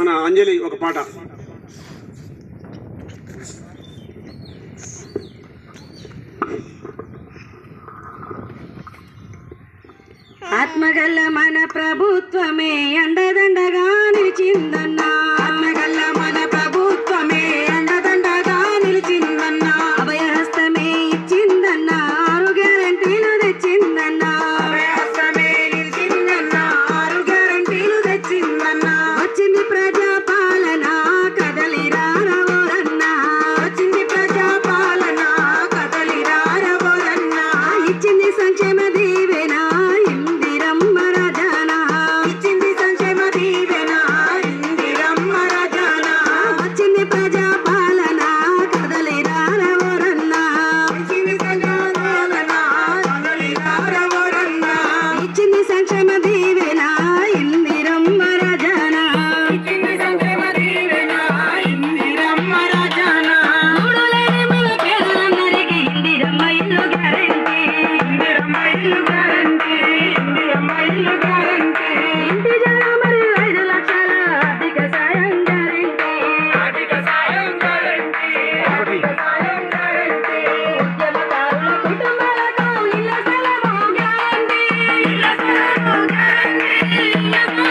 మన అంజలి ఒక పాట. ఆత్మగల్ల మన ప్రభుత్వమే ఎండదండగా నిలిచిందన్నా. It's in Thank you.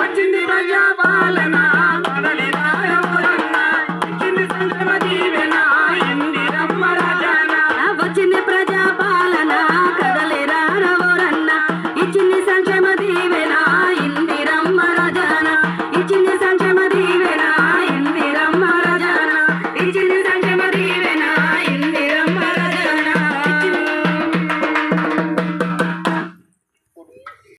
వచ్చింది ప్రజా పాలన